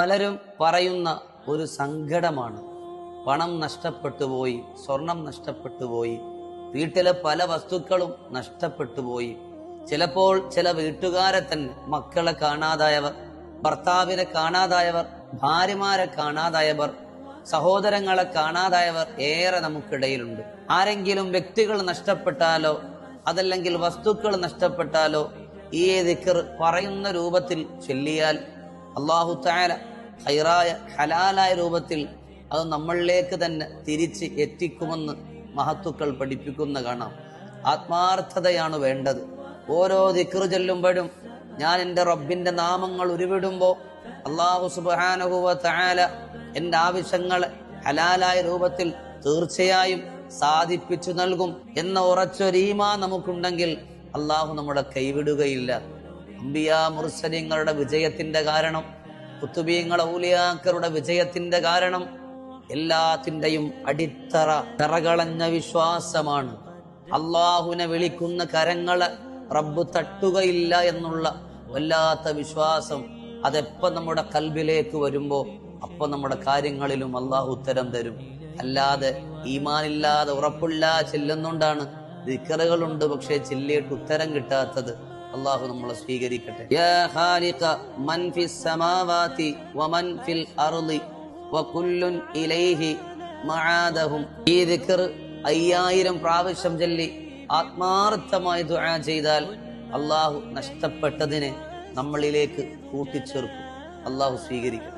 പലരും പറയുന്ന ഒരു സങ്കടമാണ്. പണം നഷ്ടപ്പെട്ടു പോയി സ്വർണം നഷ്ടപ്പെട്ടു പോയി വീട്ടിലെ പല വസ്തുക്കളും നഷ്ടപ്പെട്ടു പോയി. ചിലപ്പോൾ ചില വീട്ടുകാരെ തന്നെ മക്കളെ കാണാതായവർ ഭർത്താവിനെ കാണാതായവർ ഭാര്യമാരെ കാണാതായവർ സഹോദരങ്ങളെ കാണാതായവർ ഏറെ നമുക്കിടയിലുണ്ട്. ആരെങ്കിലും വ്യക്തികൾ നഷ്ടപ്പെട്ടാലോ അതല്ലെങ്കിൽ വസ്തുക്കൾ നഷ്ടപ്പെട്ടാലോ ഈ ദിക്കർ പറയുന്ന രൂപത്തിൽ ചൊല്ലിയാൽ അള്ളാഹു താല ഹൈറായ ഹലാലായ രൂപത്തിൽ അത് നമ്മളിലേക്ക് തന്നെ തിരിച്ച് എത്തിക്കുമെന്ന് മഹത്തുക്കൾ പഠിപ്പിക്കുന്ന കാണാം. ആത്മാർത്ഥതയാണ് വേണ്ടത്. ഓരോ ദിക്കറു ചെല്ലുമ്പോഴും ഞാൻ എന്റെ റബ്ബിന്റെ നാമങ്ങൾ ഉരുവിടുമ്പോൾ അള്ളാഹു സുബാനുഭവ താല എന്റെ ആവശ്യങ്ങൾ ഹലാലായ രൂപത്തിൽ തീർച്ചയായും സാധിപ്പിച്ചു നൽകും എന്ന ഉറച്ചൊരീമ നമുക്കുണ്ടെങ്കിൽ അള്ളാഹു നമ്മളെ കൈവിടുകയില്ല. അമ്പിയ മുർസലിങ്ങളുടെ വിജയത്തിന്റെ കാരണം കുത്തുബീങ്ങളെ ഊലിയാക്കരുടെ വിജയത്തിന്റെ കാരണം എല്ലാത്തിന്റെയും അടിത്തറ നിറകളഞ്ഞ വിശ്വാസമാണ്. അള്ളാഹുവിനെ വിളിക്കുന്ന കരങ്ങളെ റബ്ബ് തട്ടുകയില്ല എന്നുള്ള വല്ലാത്ത വിശ്വാസം അതെപ്പോ നമ്മുടെ കൽബിലേക്ക് വരുമ്പോ അപ്പൊ നമ്മുടെ കാര്യങ്ങളിലും അള്ളാഹു ഉത്തരം തരും. അല്ലാതെ ഈമാനില്ലാതെ ഉറപ്പില്ല ചെല്ലുന്നുകൊണ്ടാണ് ദിക്കറുകളുണ്ട് പക്ഷേ ചെല്ലിയിട്ട് ഉത്തരം കിട്ടാത്തത്. അള്ളാഹു നമ്മളെ സ്വീകരിക്കട്ടെ. യാ മൻ ഫിൽ അർളി ഇലൈഹി ഈ ദിക്ർ അയ്യായിരം പ്രാവശ്യം ചൊല്ലി ആത്മാർത്ഥമായി ദുആ ചെയ്താൽ അള്ളാഹു നഷ്ടപ്പെട്ടതിനെ നമ്മളിലേക്ക് കൂട്ടിച്ചേർക്കും. അള്ളാഹു സ്വീകരിക്കും